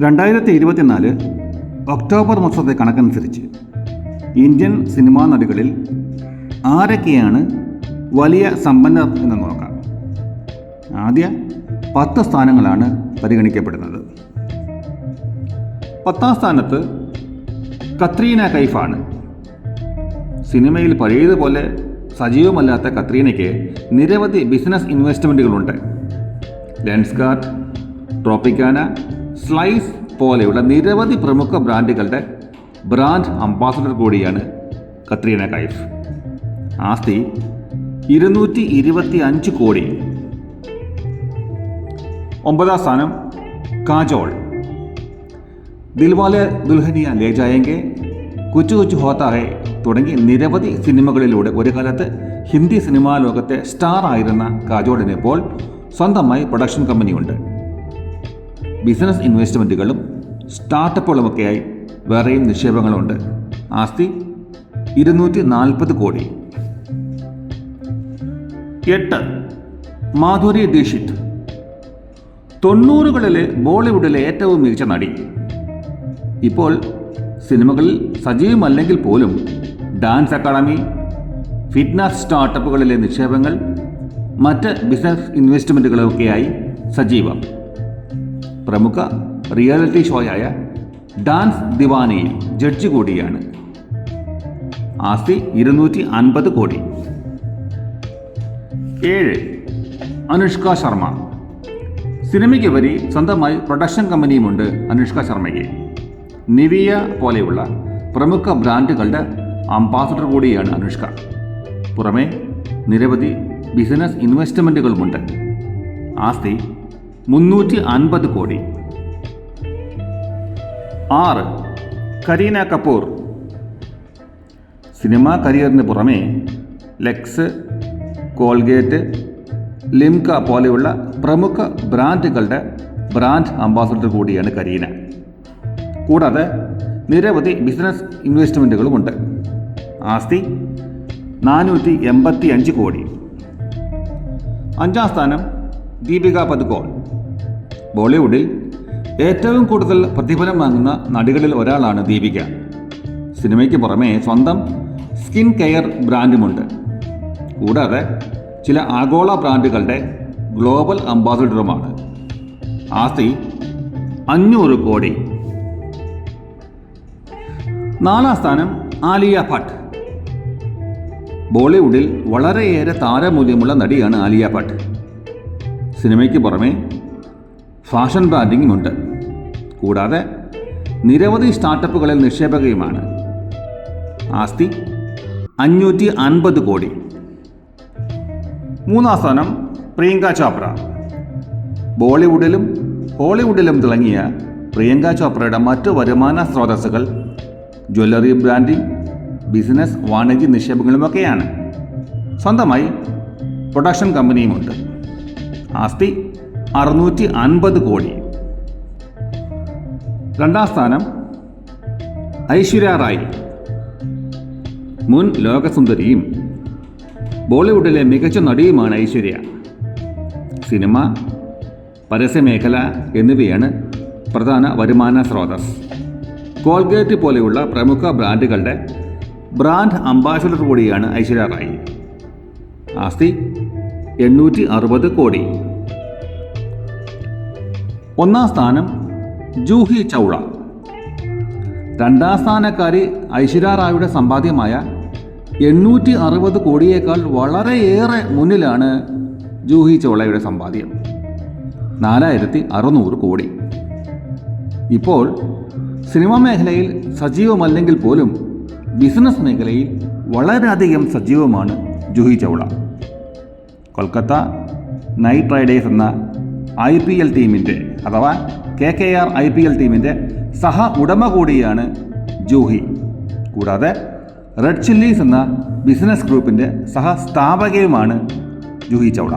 രണ്ടായിരത്തി ഇരുപത്തിനാല് ഒക്ടോബർ മാസത്തെ കണക്കനുസരിച്ച് ഇന്ത്യൻ സിനിമാ നടികളിൽ ആരൊക്കെയാണ് വലിയ സമ്പന്നർ എന്ന് നോക്കാം. ആദ്യ പത്ത് സ്ഥാനങ്ങളാണ് പരിഗണിക്കപ്പെടുന്നത്. പത്താം സ്ഥാനത്ത് കത്രീന കൈഫാണ്. സിനിമയിൽ പഴയതുപോലെ സജീവമല്ലാത്ത കത്രീനയ്ക്ക് നിരവധി ബിസിനസ് ഇൻവെസ്റ്റ്മെന്റുകളുണ്ട് ലെൻസ്കാർട്ട് ട്രോപ്പിക്കാന സ്ലൈസ് പോലെയുള്ള നിരവധി പ്രമുഖ ബ്രാൻഡുകളുടെ ബ്രാൻഡ് അംബാസഡർ കൂടിയാണ് കത്രീന കൈഫ്. ആസ്തി ഇരുന്നൂറ്റി ഇരുപത്തി അഞ്ച് കോടി. ഒമ്പതാം സ്ഥാനം കാജോൾ. ദിൽവാലെ ദുൽഹനിയ ലേ ജായെങ്കെ കുച്ചു കുച്ചു ഹോത്താ ഹെ തുടങ്ങി നിരവധി സിനിമകളിലൂടെ ഒരു കാലത്ത് ഹിന്ദി സിനിമാ ലോകത്തെ സ്റ്റാർ ആയിരുന്ന കാജോളിന് ഇപ്പോൾ സ്വന്തമായി പ്രൊഡക്ഷൻ കമ്പനിയുണ്ട് ബിസിനസ് ഇൻവെസ്റ്റ്മെന്റുകളും സ്റ്റാർട്ടപ്പുകളുമൊക്കെയായി വേറെയും നിക്ഷേപങ്ങളുണ്ട്. ആസ്തി ഇരുന്നൂറ്റി നാൽപ്പത് കോടി. എട്ട്. മാധുരി ദീക്ഷിത്. തൊണ്ണൂറുകളിലെ ബോളിവുഡിലെ ഏറ്റവും മികച്ച നടി. ഇപ്പോൾ സിനിമകളിൽ സജീവമല്ലെങ്കിൽ പോലും ഡാൻസ് അക്കാഡമി ഫിറ്റ്നസ് സ്റ്റാർട്ടപ്പുകളിലെ നിക്ഷേപങ്ങൾ മറ്റ് ബിസിനസ് ഇൻവെസ്റ്റ്മെന്റുകളൊക്കെയായി സജീവം. പ്രമുഖ റിയാലിറ്റി ഷോയായ ഡാൻസ് ദിവാനയിൽ ജഡ്ജി കൂടിയാണ്. ആസ്തി ഇരുന്നൂറ്റി അൻപത് കോടി. ഏഴ് അനുഷ്ക ശർമ്മ. സിനിമയ്ക്ക് വരി സ്വന്തമായി പ്രൊഡക്ഷൻ കമ്പനിയുമുണ്ട് അനുഷ്ക ശർമ്മയ്ക്ക്. നിവിയ പോലെയുള്ള പ്രമുഖ ബ്രാൻഡുകളുടെ അംബാസഡർ കൂടിയാണ് അനുഷ്ക. പുറമെ നിരവധി ബിസിനസ് ഇൻവെസ്റ്റ്മെന്റുകളുമുണ്ട് ആസ്തി മുന്നൂറ്റി അൻപത് കോടി. ആറ് കരീന കപൂർ. സിനിമാ കരിയറിന് പുറമേ ലെക്സ് കോൾഗേറ്റ് ലിംക പോലെയുള്ള പ്രമുഖ ബ്രാൻഡുകളുടെ ബ്രാൻഡ് അംബാസഡർ കൂടിയാണ് കരീന. കൂടാതെ നിരവധി ബിസിനസ് ഇൻവെസ്റ്റ്മെന്റുകളുമുണ്ട് ആസ്തി നാനൂറ്റി എൺപത്തി അഞ്ച് കോടി. അഞ്ചാം സ്ഥാനം ദീപിക പദുക്കോൺ ബോളിവുഡിൽ ഏറ്റവും കൂടുതൽ പ്രതിഫലം വാങ്ങുന്ന നടികളിൽ ഒരാളാണ് ദീപിക. സിനിമയ്ക്ക് പുറമെ സ്വന്തം സ്കിൻ കെയർ ബ്രാൻഡുമുണ്ട്. കൂടാതെ ചില ആഗോള ബ്രാൻഡുകളുടെ ഗ്ലോബൽ അംബാസഡറുമാണ്. ആസ്തി അഞ്ഞൂറ് കോടി. നാലാം സ്ഥാനം ആലിയ ഭട്ട്. ബോളിവുഡിൽ വളരെയേറെ താരമൂല്യമുള്ള നടിയാണ് ആലിയ ഭട്ട്. സിനിമയ്ക്ക് പുറമെ ഫാഷൻ ബ്രാൻഡിങ്ങും ഉണ്ട് കൂടാതെ നിരവധി സ്റ്റാർട്ടപ്പുകളിൽ നിക്ഷേപകയുമാണ്. ആസ്തി അഞ്ഞൂറ്റി അൻപത് കോടി. മൂന്നാം സ്ഥാനം പ്രിയങ്ക ചോപ്ര. ബോളിവുഡിലും ഹോളിവുഡിലും തിളങ്ങിയ പ്രിയങ്ക ചോപ്രയുടെ മറ്റ് വരുമാന സ്രോതസ്സുകൾ ജ്വല്ലറി ബ്രാൻഡിംഗ് ബിസിനസ് വാണിജ്യ നിക്ഷേപങ്ങളുമൊക്കെയാണ്. സ്വന്തമായി പ്രൊഡക്ഷൻ കമ്പനിയുമുണ്ട്. ആസ്തി അറുന്നൂറ്റി അൻപത് കോടി. രണ്ടാം സ്ഥാനം ഐശ്വര്യ റായ്. മുൻ ലോകസുന്ദരിയും ബോളിവുഡിലെ മികച്ച നടിയുമാണ് ഐശ്വര്യ. സിനിമ പരസ്യമേഖല എന്നിവയാണ് പ്രധാന വരുമാന സ്രോതസ്. കോൾഗേറ്റ് പോലെയുള്ള പ്രമുഖ ബ്രാൻഡുകളുടെ ബ്രാൻഡ് അംബാസഡർ കൂടിയാണ് ഐശ്വര്യ റായ്. ആസ്തി എണ്ണൂറ്റി അറുപത് കോടി. ഒന്നാം സ്ഥാനം ജൂഹി ചൗള. രണ്ടാം സ്ഥാനക്കാരി ഐശ്വര്യ റായുടെ സമ്പാദ്യമായ എണ്ണൂറ്റി അറുപത് കോടിയേക്കാൾ വളരെയേറെ മുന്നിലാണ് ജൂഹി ചൗളയുടെ സമ്പാദ്യം. നാലായിരത്തി അറുന്നൂറ് കോടി. ഇപ്പോൾ സിനിമാ മേഖലയിൽ സജീവമല്ലെങ്കിൽ പോലും ബിസിനസ് മേഖലയിൽ വളരെയധികം സജീവമാണ് ജൂഹി ചൗള. കൊൽക്കത്ത നൈറ്റ് റൈഡേഴ്സ് എന്ന ഐ പി എൽ ടീമിന്റെ അഥവാ K K R I P L ടീമിന്റെ സഹ ഉടമ കൂടിയാണ് ജൂഹി. കൂടാതെ റെഡ് ചില്ലീസ് എന്ന ബിസിനസ് ഗ്രൂപ്പിന്റെ സഹസ്ഥാപകയുമാണ് ജൂഹി ചൗള.